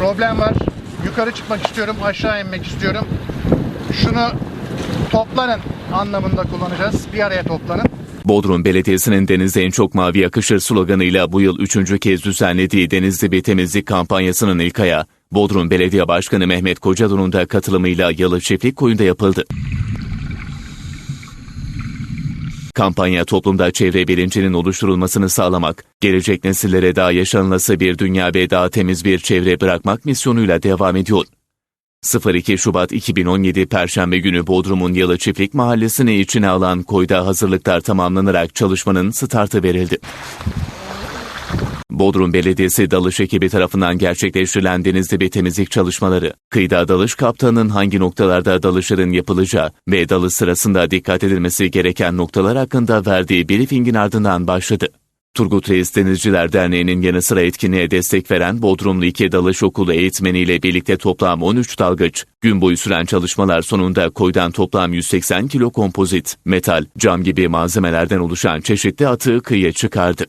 problem var. Yukarı çıkmak istiyorum, aşağı inmek istiyorum. Şunu toplanın anlamında kullanacağız. Bir araya toplanın. Bodrum Belediyesi'nin denize en çok mavi yakışır sloganıyla bu yıl üçüncü kez düzenlediği Denizli bir temizlik kampanyasının ilk ayağı, Bodrum Belediye Başkanı Mehmet Kocadur'un da katılımıyla Yalı Çiftlik Koyu'nda yapıldı. Kampanya toplumda çevre bilincinin oluşturulmasını sağlamak, gelecek nesillere daha yaşanılası bir dünya ve daha temiz bir çevre bırakmak misyonuyla devam ediyor. 02 Şubat 2017 Perşembe günü Bodrum'un Yalı Çiftlik Mahallesi'ni içine alan koyda hazırlıklar tamamlanarak çalışmanın startı verildi. Bodrum Belediyesi dalış ekibi tarafından gerçekleştirilen denizde bir temizlik çalışmaları, kıyıda dalış kaptanının hangi noktalarda dalışların yapılacağı ve dalış sırasında dikkat edilmesi gereken noktalar hakkında verdiği briefingin ardından başladı. Turgut Reis Denizciler Derneği'nin yanı sıra etkinliğe destek veren Bodrumlu 2 Dalış Okulu eğitmeniyle birlikte toplam 13 dalgıç, gün boyu süren çalışmalar sonunda koydan toplam 180 kilo kompozit, metal, cam gibi malzemelerden oluşan çeşitli atığı kıyıya çıkardı.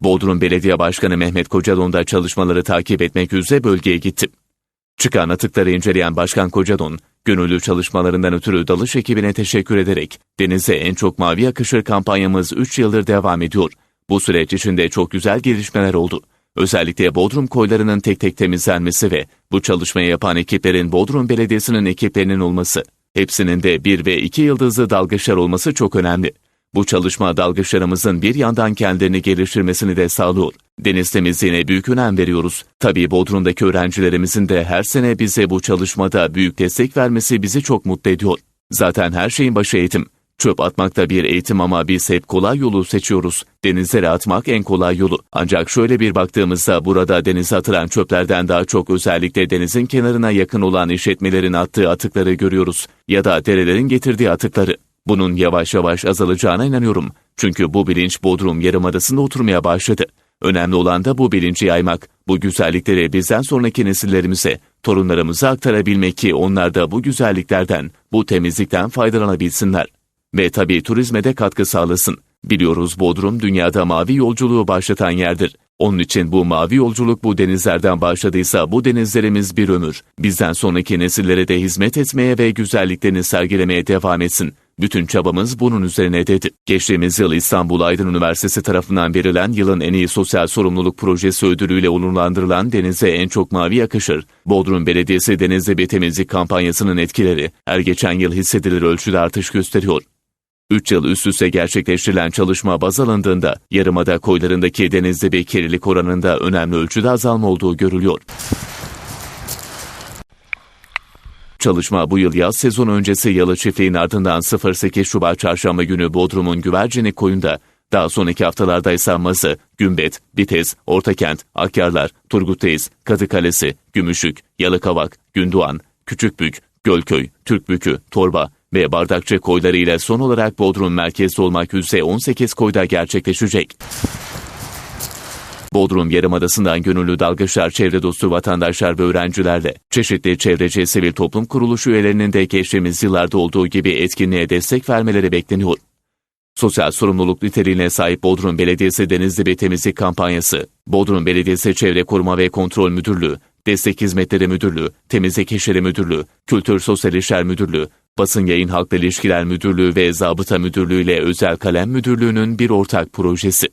Bodrum Belediye Başkanı Mehmet Kocadon da çalışmaları takip etmek üzere bölgeye gitti. Çıkan atıkları inceleyen Başkan Kocadon, gönüllü çalışmalarından ötürü dalış ekibine teşekkür ederek, denize en çok mavi yakışır kampanyamız 3 yıldır devam ediyor. Bu süreç içinde çok güzel gelişmeler oldu. Özellikle Bodrum koylarının tek tek temizlenmesi ve bu çalışmayı yapan ekiplerin Bodrum Belediyesi'nin ekiplerinin olması, hepsinin de bir ve iki yıldızlı dalgıçlar olması çok önemli. Bu çalışma dalgıçlarımızın bir yandan kendilerini geliştirmesini de sağlıyor. Deniz temizliğine büyük önem veriyoruz. Tabii Bodrum'daki öğrencilerimizin de her sene bize bu çalışmada büyük destek vermesi bizi çok mutlu ediyor. Zaten her şeyin başı eğitim. Çöp atmak da bir eğitim ama biz hep kolay yolu seçiyoruz. Denizlere atmak en kolay yolu. Ancak şöyle bir baktığımızda burada denize atılan çöplerden daha çok özellikle denizin kenarına yakın olan işletmelerin attığı atıkları görüyoruz. Ya da derelerin getirdiği atıkları. Bunun yavaş yavaş azalacağına inanıyorum. Çünkü bu bilinç Bodrum Yarımadası'nda oturmaya başladı. Önemli olan da bu bilinci yaymak, bu güzellikleri bizden sonraki nesillerimize, torunlarımıza aktarabilmek ki onlar da bu güzelliklerden, bu temizlikten faydalanabilsinler. Ve tabii turizme de katkı sağlasın. Biliyoruz Bodrum dünyada mavi yolculuğu başlatan yerdir. Onun için bu mavi yolculuk bu denizlerden başladıysa bu denizlerimiz bir ömür. Bizden sonraki nesillere de hizmet etmeye ve güzelliklerini sergilemeye devam etsin. Bütün çabamız bunun üzerine dedi. Geçtiğimiz yıl İstanbul Aydın Üniversitesi tarafından verilen yılın en iyi sosyal sorumluluk projesi ödülüyle onurlandırılan Denize en çok mavi yakışır. Bodrum Belediyesi Denizde bir temizlik kampanyasının etkileri her geçen yıl hissedilir ölçüde artış gösteriyor. 3 yıl üst üste gerçekleştirilen çalışma baz alındığında yarımada koylarındaki denizde bir kirlilik oranında önemli ölçüde azalma olduğu görülüyor. Çalışma bu yıl yaz sezonu öncesi Yalı Çiftliği'nin ardından 08 Şubat Çarşamba günü Bodrum'un Güvercini koyunda, daha sonraki haftalarda ise Mazı, Gümbet, Bitez, Ortakent, Akyarlar, Turgutteyiz, Kadıkalesi, Gümüşük, Yalıkavak, Gündoğan, Küçükbük, Gölköy, Türkbükü, Torba ve Bardakçı koyları ile son olarak Bodrum merkezli olmak üzere 18 koyda gerçekleşecek. Bodrum Yarımadası'ndan gönüllü dalgıçlar, çevre dostu vatandaşlar ve öğrencilerle çeşitli çevreci sivil toplum kuruluşu üyelerinin de geçtiğimiz yıllarda olduğu gibi etkinliğe destek vermeleri bekleniyor. Sosyal sorumluluk niteliğine sahip Bodrum Belediyesi Denizli bir temizlik kampanyası, Bodrum Belediyesi Çevre Koruma ve Kontrol Müdürlüğü, Destek Hizmetleri Müdürlüğü, Temizlik İşleri Müdürlüğü, Kültür Sosyal İşler Müdürlüğü, Basın Yayın Halkla İlişkiler Müdürlüğü ve Zabıta Müdürlüğü ile Özel Kalem Müdürlüğü'nün bir ortak projesi.